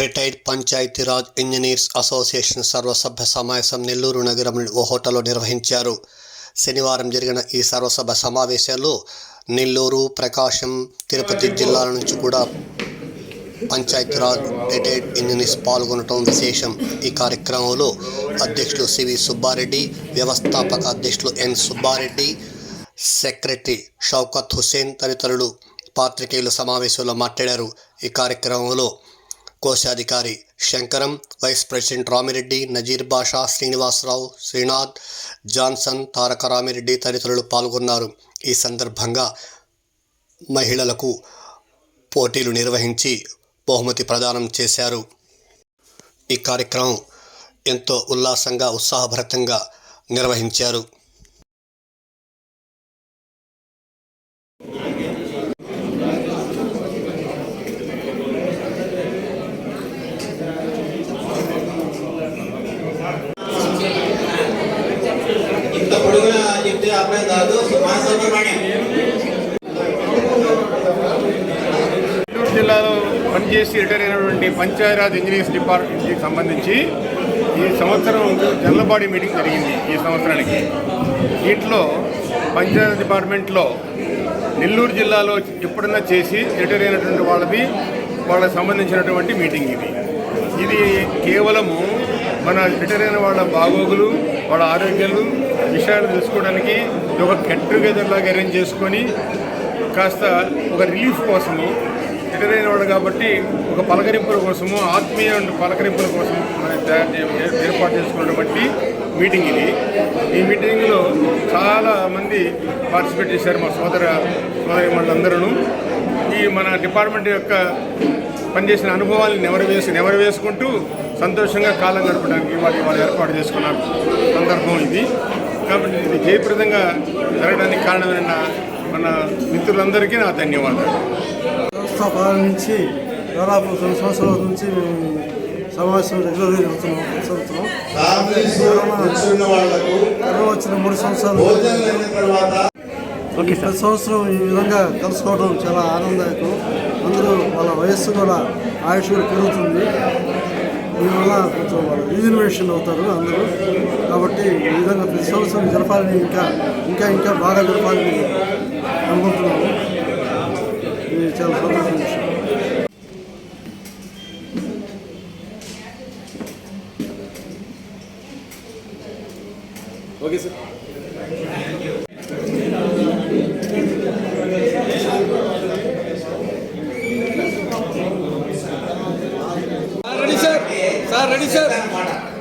Retired Panchayati Raj engineers association సర్వసభ్య సమావేశం నెల్లూరు నగరంలోని ఓ హోటల్లో నిర్వహించారు. శనివారం జరిగిన ఈ సర్వసభ సమావేశాల్లో నెల్లూరు ప్రకాశం తిరుపతి జిల్లాల నుంచి కూడా పంచాయతీరాజ్ రిటైర్డ్ ఇంజనీర్స్ పాల్గొనడం విశేషం. ఈ కార్యక్రమంలో అధ్యక్షులు సివి సుబ్బారెడ్డి వ్యవస్థాపక అధ్యక్షులు ఎన్ సుబ్బారెడ్డి సెక్రటరీ షౌకత్ హుసేన్ తదితరులు పాత్రికేయుల సమావేశంలో మాట్లాడారు. ఈ కార్యక్రమంలో కోశాధికారి Shankaram vice president Ramireddy Nazeer Basha Srinivasarao Srinath Johnson Taraka Ramireddy తదితరులు పాల్గొన్నారు. ఈ సందర్భంగా మహిళలకు పోటీలు నిర్వహించి బహుమతి ప్రదానం చేశారు. ఈ కార్యక్రమం ఎంతో ఉల్లాసంగా ఉత్సాహభరితంగా నిర్వహించారు. చెప్తే అబ్బాయి కాదు సుబ్రహ్మణ్యం నెల్లూరు జిల్లాలో పనిచేసి రిటైర్ అయినటువంటి పంచాయరాజ్ ఇంజనీర్స్ డిపార్ట్మెంట్కి సంబంధించి ఈ సంవత్సరం జల్లబాడి మీటింగ్ జరిగింది ఈ సంవత్సరానికి. దీంట్లో పంచాయతీ డిపార్ట్మెంట్లో నెల్లూరు జిల్లాలో ఎప్పుడన్నా చేసి రిటైర్ అయినటువంటి వాళ్ళది వాళ్ళకి సంబంధించినటువంటి మీటింగ్ ఇది. ఇది కేవలము మన రిటైర్ అయిన వాళ్ళ బాగోగులు వాళ్ళ ఆరోగ్యాలు విషయాలు తెలుసుకోవడానికి ఒక గెట్ టుగెదర్ లాగా అరేంజ్ చేసుకొని కాస్త ఒక రిలీఫ్ కోసము రిటైర్ వాడు కాబట్టి ఒక పలకరింపుల కోసము ఆత్మీయ పలకరింపుల కోసం మనం తయారు ఏర్పాటు చేసుకున్నటువంటి మీటింగ్ ఇది. ఈ మీటింగ్లో చాలా మంది పార్టిసిపేట్ చేశారు మా సోదర సోదరి వాళ్ళందరూ ఈ మన డిపార్ట్మెంట్ యొక్క పనిచేసిన అనుభవాలను నెవరు వేసి నెవరు వేసుకుంటూ సంతోషంగా కాలం గడపడానికి వాళ్ళు వాళ్ళు ఏర్పాటు చేసుకున్న సందర్భం ఇది. కాబట్టి ఇది జయప్రదంగా జరగడానికి కారణమైన మన మిత్రులందరికీ నా ధన్యవాదాలు. వ్యవస్థాపన నుంచి దాదాపు కొన్ని సంవత్సరాల నుంచి మేము సమావేశం రెగ్యులర్గా జరుగుతున్నాం కరోనా వచ్చిన మూడు సంవత్సరాలు. భోజనం అయిన తర్వాత ప్రతి సంవత్సరం ఈ విధంగా కలుసుకోవడం చాలా ఆనందదాయకం. అందరూ వాళ్ళ వయస్సు కూడా ఆయుష్ కూడా పెరుగుతుంది. దీనివల్ల కొంచెం వాళ్ళు అవుతారు అందరూ. కాబట్టి ఈ విధంగా ప్రతి సంవత్సరం జరపాలని ఇంకా ఇంకా ఇంకా బాగా జరపాలని అనుకుంటున్నాము. ఇది చాలా సంతోషం విషయం. Sir sir sir